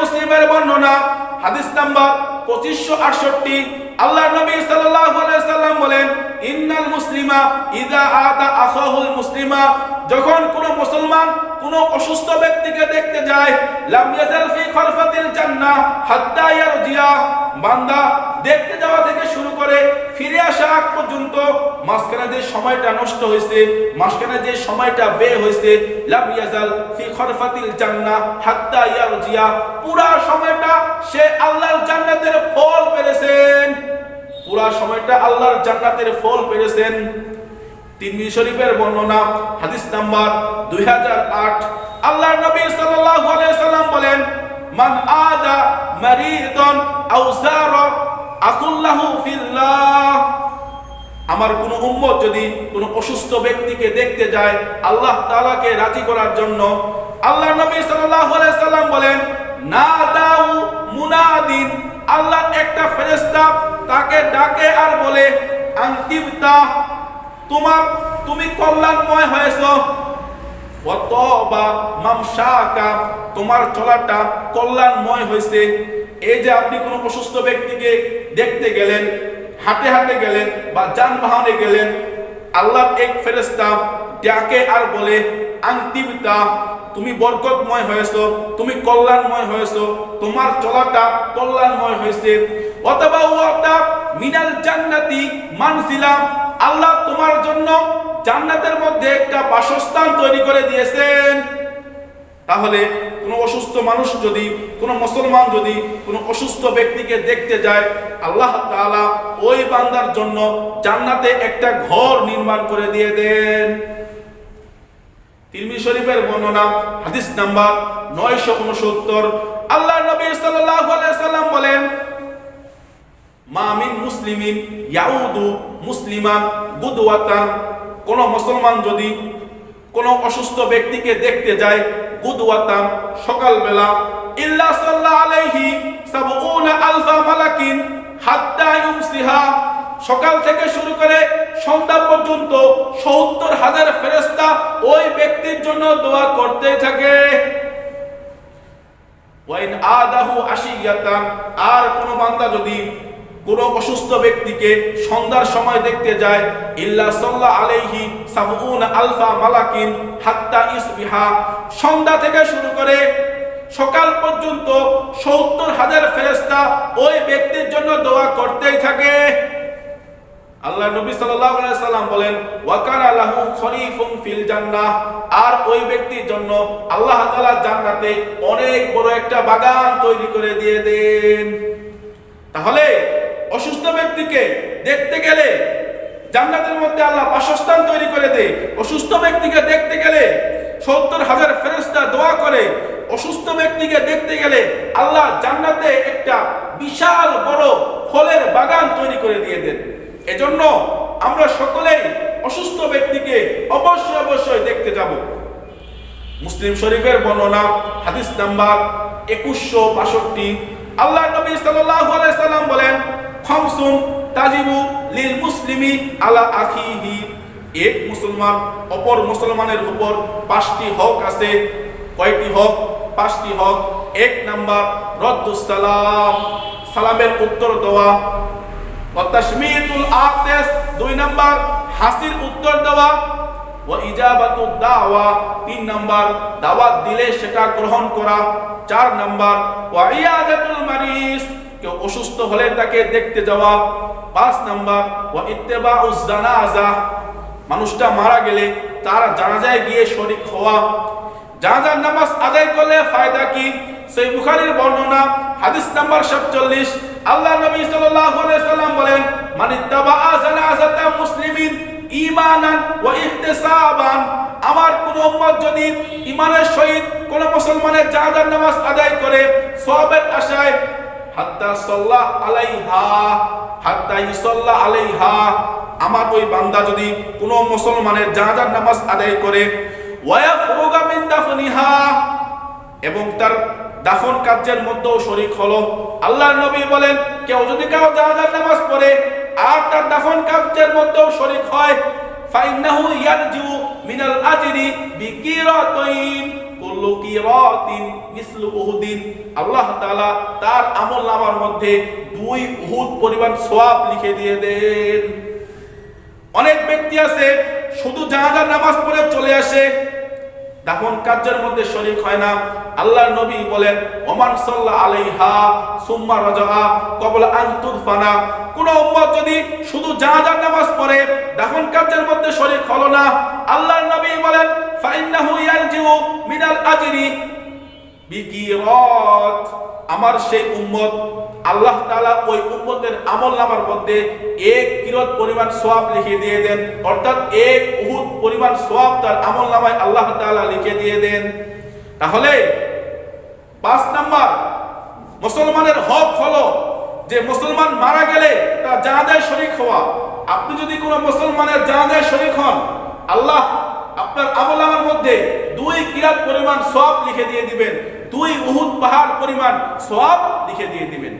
মুসলিমের বর্ণনা পঁচিশশো আটষট্টি। আল্লাহ নবী বলেন মুসলিমা মুসলিমা। যখন কোন মুসলমান কোন অসুস্থ ব্যক্তিকে দেখতে যায়, লাম ইয়াজাল ফি খরফাতিল জান্নাহ হাত্তা ইয়ারজিয়া। বান্দা দেখতে যাওয়া থেকে শুরু করে ফিরে আসা আগ পর্যন্ত যে সময়টা নষ্ট হয়েছে যে সময়টা বে হয়েছে, লাম ইয়াজাল ফি জান্নাহ হাত্তা ইয়ারজিয়া। পুরা সময়টা সে আল্লাহর জান্নাতের ফল পেয়েছেন পুরা সময়টা আল্লাহর জান্নাতের ফল পেয়েছেন তিরমিজি শরীফের বর্ণনা, হাদিস নাম্বার 2008 আল্লাহর নবী সাল্লাল্লাহু আলাইহি সাল্লাম বলেন, মান আদা মারিদান আও যারা আকুল্লাহু ফিল্লাহ। আমার কোন উম্মত যদি কোন অসুস্থ ব্যক্তিকে দেখতে যায়, আল্লাহ তাআলাকে রাজি করার জন্য আল্লাহ নবী সাল্লাল্লাহু আলাইহি সাল্লাম বলেন না দাউ মুনাদিন। আল্লাহ একটা ফেরেশতা তাকে ডাকে আর বলে আন্তিবতা তোমার তুমি কল্যাণময় হয়েছো। অতবা মামসাকা, তোমার চলাটা কল্যাণময় হয়েছে। এই যে আপনি কোনো অসুস্থ ব্যক্তিকে দেখতে গেলেন, হাঁটে হাঁটে গেলেন বা যানবাহনে গেলেন আল্লাহ এক ফেরেস্তা ডাকে আর বলে আংতিবিতা তুমি বরকতময় হয়েছো, তুমি কল্যাণময় হয়েছ, তোমার চলাটা কল্যাণময় হয়েছে। অথবা মিনাল জান্নাতি মানছিলাম আল্লাহ তোমার জন্য জান্নাতের মধ্যে একটা বাসস্থান তৈরি করে দিয়েছেন। তাহলে কোনো অসুস্থ মানুষ যদি, কোনো মুসলমান যদি, কোনো অসুস্থ ব্যক্তিকে দেখতে যায়, আল্লাহ তাআলা ওই বান্দার জন্য জান্নাতে একটা ঘর নির্মাণ করে দিয়ে দেন। তিরমিজি শরীফের বর্ণনা, হাদিস নাম্বার নয়শো উনসত্তর। আল্লাহ নবী আলাইহি সাল্লাম বলেন মামিন মুসলিমিন ইয়াউদু মুসলিমান গুদওয়াতান। কোন মুসলমান যদি কোন অসুস্থ ব্যক্তিকে দেখতে যায় গুদওয়াতান সকালবেলা, ইল্লা সাল্লাল্লাহু আলাইহি সাবউনা আলফা মালাকিন হাত্তা ইউমসিহা সকাল থেকে শুরু করে সন্ধ্যা পর্যন্ত সত্তর হাজার ফেরেস্তা ওই ব্যক্তির জন্য দোয়া করতে থাকে। ওয়াইন আদাহু আশিয়াতান, আর কোন বান্দা যদি কোন অসুস্থ ব্যক্তিকে সন্ধ্যার সময় দেখতে যায়, ইল্লা সাল্লাহ আলাইহি সাবউন আলফা মালাকিন হাত্তা ইসবিহা। সন্ধ্যা থেকে শুরু করে সকাল পর্যন্ত সত্তর হাজার ফেরেস্তা ওই ব্যক্তির জন্য দোয়া করতেই থাকে। আল্লাহ নবী সাল্লাল্লাহু আলাইহি সাল্লাম বলেন ওয়াকানা লাহু খরিফুন ফিল জান্নাহ। আর ওই ব্যক্তির জন্য আল্লাহ তাআলা জান্নাতে অনেক বড় একটা বাগান তৈরি করে দিয়ে দেন। তাহলে অসুস্থ ব্যক্তিকে দেখতে গেলে জান্নাতের মধ্যে আল্লাহ বাসস্থান তৈরি করে দেয়। অসুস্থ ব্যক্তিকে দেখতে গেলে সত্তর হাজার ফেরেস্তা দোয়া করে। অসুস্থ ব্যক্তিকে দেখতে গেলে আল্লাহ জান্নাতে একটা বিশাল বড় ফলের বাগান তৈরি করে দিয়ে দেন। এজন্য আমরা সকলেই অসুস্থ ব্যক্তিকে অবশ্যই অবশ্যই দেখতে যাব। মুসলিম শরীফের বর্ণনা, হাদিস নাম্বার একুশশো বাষট্টি। আল্লাহ নবী সাল্লাম বলেন খামসুন তাজিবু লিল মুসলিমি আলা আখিহি। এক মুসলমান, অপর মুসলমানের উপর পাঁচটি হক আছে। কয়টি হক? পাঁচটি হক। এক নাম্বার রদ্দুস সালাম সালামের উত্তর দেওয়া। দুই নাম্বার, হাসির উত্তর দেওয়া। দাওয়া। তিন নাম্বার, দাওয়াত দিলে সেটা গ্রহণ করা। চার নাম্বার মারিস। কেউ অসুস্থ হলে তাকে দেখতে যাওয়া। পাঁচ নাম্বার, ওয়া ইত্তেবাউজ জানাজা। মানুষটা মারা গেলে তার জানাজায় গিয়ে শরীক হওয়া। জানাজার নামাজ আদায় করলে ফায়দা কি? সেই বুখারীর বর্ণনা, হাদিস নাম্বার 47 আল্লাহ নবী সাল্লাল্লাহু আলাইহি সাল্লাম বলেন, মান ইত্তাবা জানাজাতা মুসলিমিন ঈমানান ওয়া ইহতিসাবান। আমার কোন উম্মত যদি ঈমানের সহিত কোন মুসলমানের জানাজার নামাজ আদায় করে, সওয়াবের আশায় হাত্তা সাল্লাহ আলাইহা ইসাল্লাহ আলাইহা। আমার ওই বান্দা যদি কোন মুসলমানের জানাজার নামাজ আদায় করে ওয়া দাফনিহা, এবং তার দাফন কার্যের মধ্যেও শরিক হলো আল্লাহ নবী বলেন, কেউ যদি কাউ জানাজার নামাজ পড়ে আর তার দাফন কার্যের মধ্যেও শরিক হয়, ফাইন্নাহু ইয়ারজু মিনাল আজরি বিকিরাতাইন। কুল্লু কিরাতিন মিসলু উহুদিন আল্লাহ তাআলা তার আমল নামার মধ্যে দুই উহুদ পরিমাণ সওয়াব লিখে দিয়ে দেন। অনেক ব্যক্তি আছে, শুধু জানাজার নামাজ পড়ে চলে আসে। দাফন কার্যের মধ্যে শরীক হয় না। আল্লাহর নবী বলেন, ওমান সাল্লাহ আলাইহা সুম্মা রাজা কবল আন্তুর ফানা কোন উম্মত যদি শুধু জানাজার নামাজ পড়ে, দাফন কার্যের মধ্যে শরীক হলো না। আল্লাহর নবী বলেন ফাইন্নাহু ইয়ারজিউ মিনাল আজরি। আমার সেই উম্মত, আল্লাহ তাআলা ওই উম্মতের আমল নামার মধ্যে এক কিরত পরিমাণ সওয়াব লিখে দিয়ে দেন। অর্থাৎ এক উহুদ পরিমাণ সওয়াব তার আমল নামায় আল্লাহ তাআলা লিখে দিয়ে দেন। তাহলে পাঁচ নাম্বার, মুসলমানের হক হলো যে মুসলমান মারা গেলে তার জানাজায় শরীক হওয়া। আপনি যদি কোনো মুসলমানের জানাজায় শরীক হন, আল্লাহ আপনার আমল আমার মধ্যে দুই কিরাত পরিমাণ সব লিখে দিয়ে দিবেন, দুই উহুদ পাহাড় পরিমাণ সব লিখে দিয়ে দিবেন।